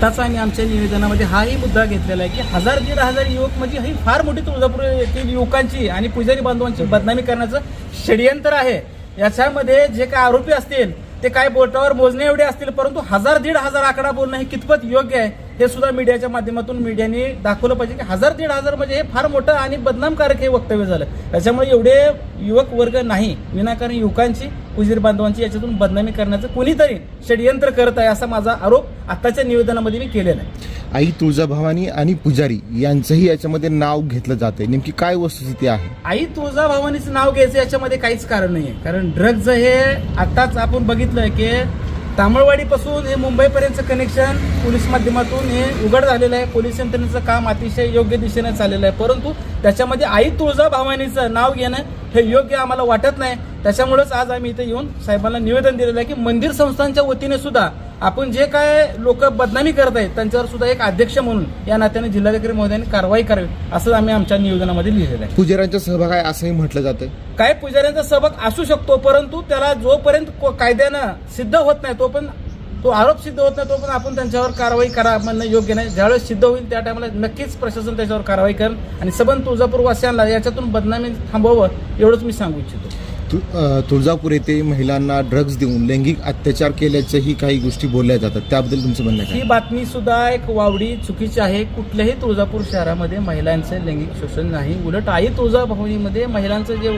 आताच आम्ही आमच्या निवेदनामध्ये हाही मुद्दा घेतलेला आहे की हजार दीड हजार युवक म्हणजे ही फार मोठी तुळजापूर येथील युवकांची आणि पुजारी बांधवांची बदनामी करण्याचं षडयंत्र आहे. याच्यामध्ये जे काय आरोपी असतील ते काय बोटावर मोजणे एवढे असतील परंतु हजार दीड हजार आकडा बोलणं हे कितपत योग्य आहे हे सुद्धा मीडियाच्या माध्यमातून मीडियाने दाखवलं पाहिजे की हजार दीड हजार म्हणजे हे फार मोठं आणि बदनामकारक हे वक्तव्य झालं. त्याच्यामुळे एवढे युवक वर्ग नाही विनाकारण युवकांची उजीर बांधवांची याच्यातून बदनामी करण्याचं कोणीतरी षडयंत्र करत आहे असा माझा आरोप आताच्या निवेदनामध्ये मी केलेला आहे. आई तुळजाभवानी आणि पुजारी यांचंही याच्यामध्ये नाव घेतलं जाते नेमकी काय वस्तुस्थिती आहे? आई तुळजा भवानीचं नाव घ्यायचं याच्यामध्ये काहीच कारण नाही आहे कारण ड्रग्ज हे आताच आपण बघितलंय की तामिळवाडीपासून हे मुंबईपर्यंतचं कनेक्शन पोलीस माध्यमातून हे उघड झालेलं आहे. पोलीस यंत्रणेचं काम अतिशय योग्य दिशेने चाललेलं आहे. परंतु त्याच्यामध्ये आई तुळजा भवानीचं नाव घेणं हे योग्य आम्हाला वाटत नाही. त्याच्यामुळेच आज आम्ही इथे येऊन साहेबांना निवेदन दिलेलं आहे की मंदिर संस्थांच्या वतीने सुद्धा आपण जे काय लोक बदनामी करत आहेत त्यांच्यावर सुद्धा एक अध्यक्ष म्हणून या नात्याने जिल्हाधिकारी महोदयांनी कारवाई करावी असं आम्ही आमच्या निवेदनामध्ये लिहिलेलं आहे. पुजाऱ्यांचा सहभाग आहे असंही म्हटलं जातं काय पुजाऱ्यांचा सहभाग असू शकतो परंतु त्याला जोपर्यंत को- कायद्यानं सिद्ध होत नाही तो पण तो आरोप सिद्ध होत नाही तो पण आपण त्यांच्यावर कारवाई करा म्हणणं योग्य नाही. ज्यावेळेस सिद्ध होईल त्या टायमाला नक्कीच प्रशासन त्याच्यावर कारवाई करेल. आणि सबंध तुळजापूर वासियांना याच्यातून बदनामी थांबवावं एवढंच मी सांगू इच्छितो. तु- तुळजापूर येथे महिलांना ड्रग्ज देऊन लैंगिक अत्याचार केल्याच्याही काही गोष्टी बोलल्या जातात. त्याबद्दल तुमचं म्हणणं ही काय बातमी सुद्धा एक वावडी चुकीची आहे. कुठल्याही तुळजापूर शहरामध्ये महिलांचे लैंगिक शोषण नाही. उलट आई तुळजाभवानीमध्ये महिलांचं जे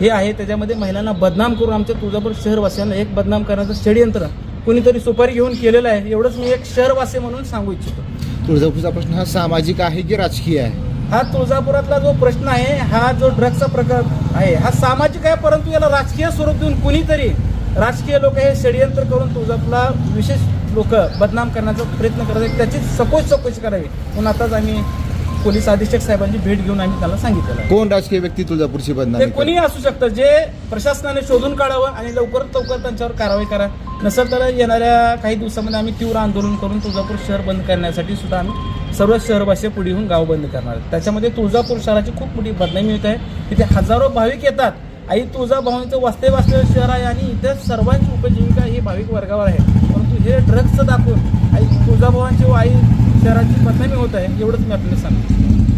हे आहे त्याच्यामध्ये महिलांना बदनाम करून आमच्या तुळजापूर शहरवासियांना एक बदनाम करण्याचं षडयंत्र कुणीतरी सुपारी घेऊन केलेलं आहे. एवढंच मी एक शहरवासी म्हणून सांगू इच्छितो. तुळजापूरचा प्रश्न हा सामाजिक आहे की राजकीय आहे? हा तुळजापुरातला जो प्रश्न आहे हा जो ड्रग्सचा प्रकार आहे हा सामाजिक आहे परंतु याला राजकीय स्वरूप देऊन कुणीतरी राजकीय लोक हे षडयंत्र करून तुळजापूरला विशेष लोक बदनाम करण्याचा प्रयत्न करत आहेत. त्याची सकोच चौकशी करावी. म्हणून आताच आम्ही पोलीस अधीक्षक साहेबांची भेट घेऊन आम्ही त्याला सांगितलेलं आहे. कोण राजकीय व्यक्ती तुळजापूरची ते बदनामी कोणीही असू शकतं. जे प्रशासनाने शोधून काढावं आणि लवकरात लवकर त्यांच्यावर कारवाई करा. नसेल तर येणाऱ्या काही दिवसामध्ये आम्ही तीव्र आंदोलन करून तुळजापूर शहर बंद करण्यासाठी सुद्धा आम्ही सर्व शहरवासी पुढे येऊन गाव बंद करणार आहेत. त्याच्यामध्ये तुळजापूर शहराची खूप मोठी बदनामी होत आहे. तिथे हजारो भाविक येतात. आई तुळजाभवानीचं असलेलं शहर आहे आणि इथे सर्वांची उपजीविका ही भाविक वर्गावर आहे. परंतु हे ड्रग्सचं दाखवून. आई तुळजाभवांची आई शहराची बदनामी होत आहे एवढंच मी आपल्याला सांगतो.